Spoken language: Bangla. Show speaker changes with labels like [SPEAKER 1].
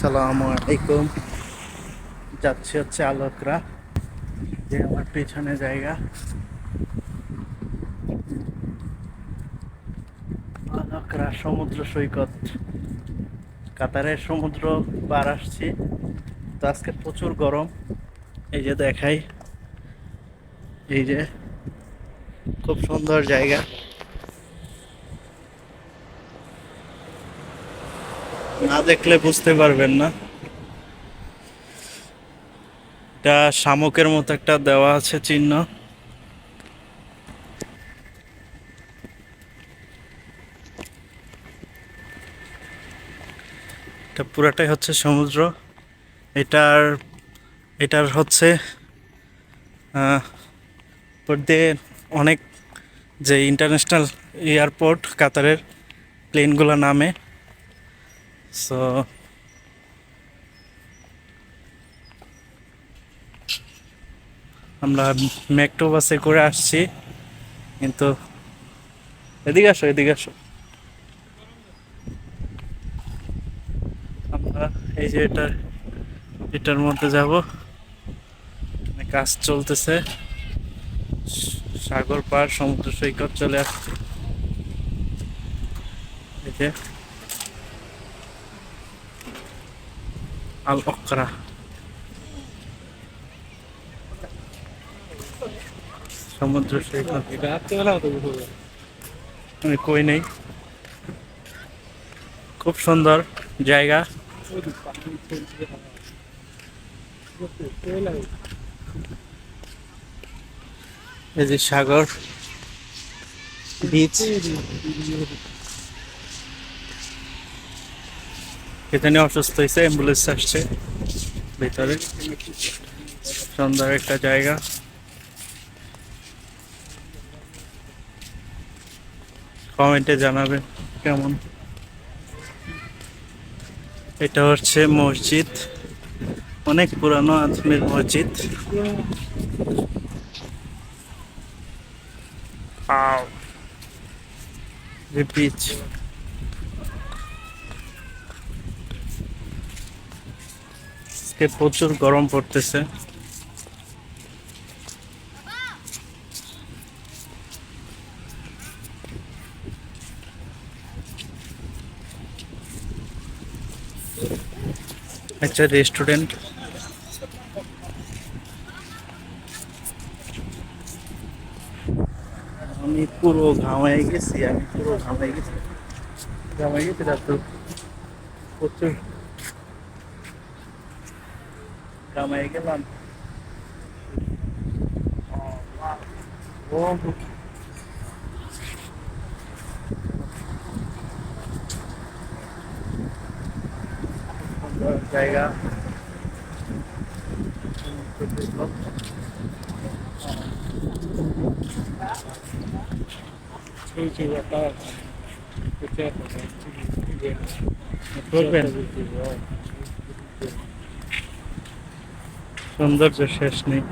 [SPEAKER 1] সালামু আলাইকুম। যাচ্ছে হচ্ছে আলোকরা, যে আমার পেছনে জায়গা। আলোকরা সমুদ্র সৈকত কাতারের সমুদ্র পার আসছি। তো আজকে প্রচুর গরম, এই যে দেখাই। এই যে খুব সুন্দর জায়গা। না দেখলে বুঝতে পারবেন না। এটা শামুকের মতো একটা দেওয়া আছে চিহ্ন। এটা পুরাটাই হচ্ছে সমুদ্র। এটার এটার হচ্ছে অনেক যে ইন্টারন্যাশনাল এয়ারপোর্ট কাতারের প্লেনগুলো নামে। সো আমরা মেট্রো বাসে করে আসছি, কিন্তু এদিকে আসো এদিকে আসো। আমরা এই যে এটা, এটার মধ্যে যাব। কাজ চলতেছে। সাগর পার সমুদ্র সৈকত চলে আসছে। এই যে আল অকরা সমুদ্র সৈকত। আমি কই নেই। খুব সুন্দর জায়গা। এই যে সাগর বিচ এখানে অসুস্থ হয়েছে অ্যাম্বুলেন্স আসছে। ভিতরে। সুন্দর একটা জায়গা। কমেন্টে জানাবেন কেমন। এটা হচ্ছে মসজিদ। অনেক পুরানো আজমের মসজিদ। বিচ আজকে প্রচুর গরম পড়তেছে। একটা রেস্টুরেন্ট আমি পুরো ঘামাই গেছি, আমি পুরো ঘামাই গেছি। ঘামাই গেছি তো প্রচুর Sinemaya gel lan. Allah. Oldu. Jaga.
[SPEAKER 2] Şey şey yapar. Kötü yapar. Kötü yapar.
[SPEAKER 1] Kötü yapar.
[SPEAKER 2] Kötü yapar.
[SPEAKER 1] সৌন্দর্য শেষ নেই।